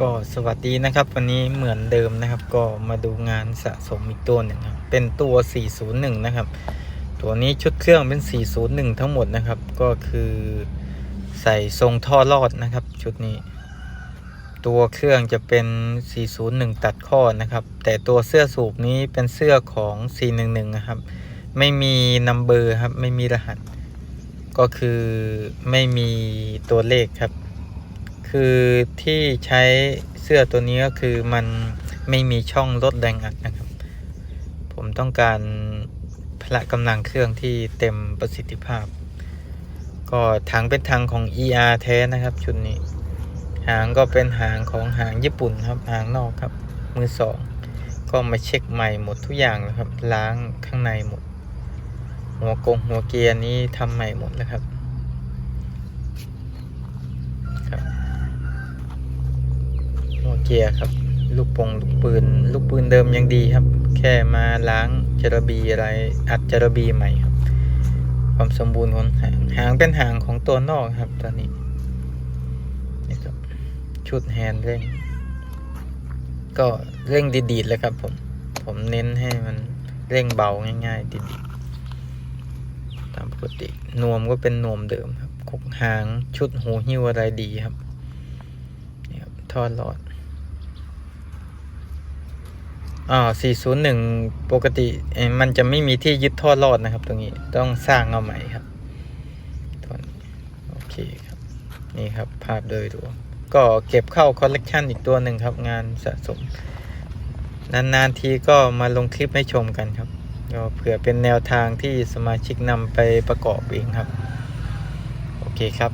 ก็สวัสดีนะครับ วันนี้เหมือนเดิมนะครับ ก็มาดูงานสะสมอีกตัวหนึ่งครับเป็นตัว 401 นะครับ ตัวนี้ชุดเครื่องเป็น 401 ทั้งหมดนะครับ ก็คือใส่ทรงท่อรอดนะครับ ชุดนี้ ตัวเครื่องจะเป็น 401 ตัดข้อนะครับ แต่ตัวเสื้อสูบนี้เป็นเสื้อของ 411 นะครับ ไม่มีนัมเบอร์ครับ ไม่มีรหัส ก็คือไม่มีตัวเลขครับ คือที่ใช้เสื้อตัวนี้ก็คือมันไม่มีช่องลดแรงอัดนะครับ ผมต้องการพละกำลังเครื่องที่เต็มประสิทธิภาพ ก็ถังเป็นถังของ ER แท้นะครับ ชุดนี้ หางก็เป็นหางของหางญี่ปุ่นครับ หางนอกครับ มือสอง ก็มาเช็คใหม่หมดทุกอย่างแล้วครับ ล้างข้างในหมด หัวกงหัวเกียร์นี้ทำใหม่หมดแล้วครับครับ หัวเกียร์ครับ ลูกปงลูกปืน ลูกปืนเดิมยังดีครับ แค่มาล้างจระบีอะไรอัดจระบีใหม่ครับ ความสมบูรณ์ของหางหางเป็นหางของตัวนอกครับตอนนี้นี่ครับชุดแฮนด์เร่ง ก็เร่งดีๆเลยครับผมผมเน้นให้มันเร่งเบาง่ายๆดีๆตามปกตินวมก็เป็นนวมเดิมครับคกหางชุดหูหิ้วอะไรดีครับนี่ครับทอดหลอด อ่า401 ปกติมันจะไม่มีที่ยึดท่อรอดนะครับ ตรงนี้ต้องสร้างเอาใหม่ครับโอเคครับ นี่ครับภาพโดยรวมก็เก็บเข้าคอลเลกชันอีกตัวหนึ่งครับ งานสะสม นาน ๆ ทีก็มาลงคลิปให้ชมกันครับก็เผื่อเป็นแนวทางที่สมาชิกนำไปประกอบเองครับ โอเคครับ